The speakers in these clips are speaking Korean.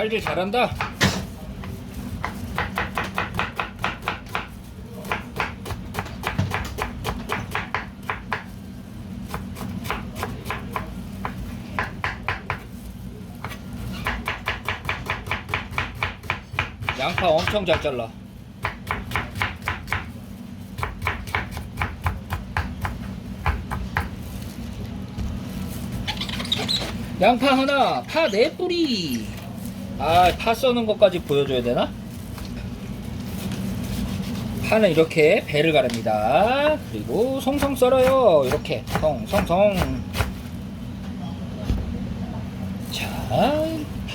칼질 잘한다. 양파 엄청 잘 잘라. 양파 하나, 파 네 뿌리. 아, 파 써는 것까지 보여줘야 되나? 파는 이렇게 배를 가릅니다. 그리고 송송 썰어요. 이렇게 송송송. 자,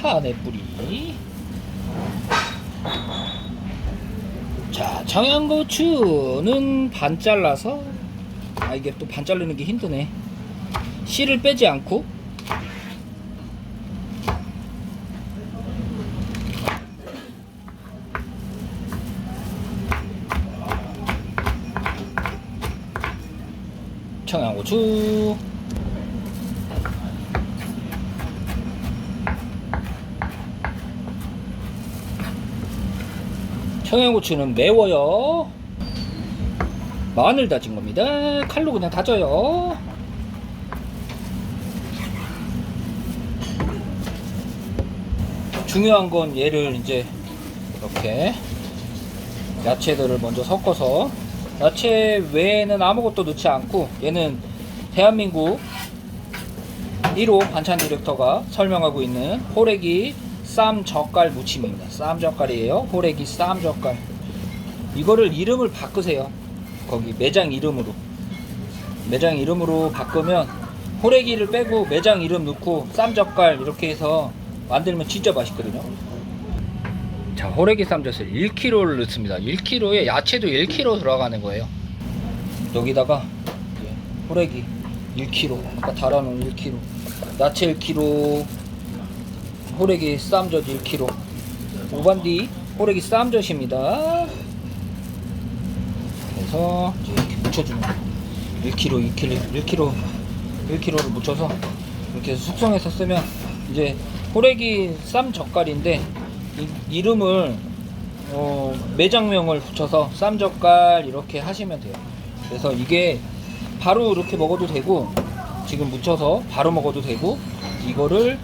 파네 뿌리. 자, 청양고추는 반 잘라서 아 이게 또 반 자르는 게 힘드네. 씨를 빼지 않고 청양고추 청양고추는 매워요. 마늘 다진 겁니다. 칼로 그냥 다져요. 중요한 건 얘를 이제 이렇게 야채들을 먼저 섞어서 야채 외에는 아무것도 넣지 않고 얘는 대한민국 1호 반찬 디렉터가 설명하고 있는 호래기 쌈 젓갈 무침입니다. 쌈 젓갈이에요. 호래기 쌈 젓갈. 이거를 이름을 바꾸세요. 거기 매장 이름으로. 매장 이름으로 바꾸면 호래기를 빼고 매장 이름 넣고 쌈 젓갈 이렇게 해서 만들면 진짜 맛있거든요. 자, 호래기 쌈젓을 1kg를 넣습니다. 1kg에 야채도 1kg 들어가는 거예요. 여기다가 호래기 1kg, 아까 달아놓은 1kg, 야채 1kg, 호래기 쌈젓 1kg, 우반디 호래기 쌈젓입니다. 그래서 이렇게 묻혀주면 1kg, 2kg, 1kg, 1kg를 묻혀서 이렇게 해서 숙성해서 쓰면 이제 호래기 쌈 젓갈인데 이, 이 름을 어, 매장명을 붙여서 쌈젓갈 이렇게 하시면 돼요. 그래서 이게 바로 이렇게 먹어도 되고 지금 묻혀서 바로 먹어도 되고 이거를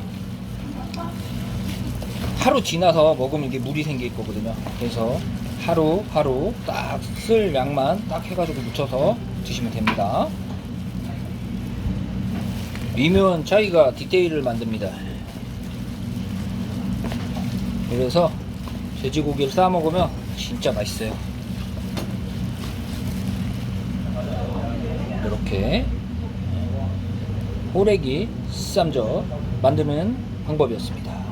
하루 지나서 먹으면 이게 물이 생길 거거든요. 그래서 하루 하루 딱 쓸 양만 딱 해가지고 묻혀서 드시면 됩니다. 미묘한 차이가 디테일을 만듭니다. 그래서 돼지고기를 싸 먹으면 진짜 맛있어요. 이렇게 호래기 쌈젓 만드는 방법이었습니다.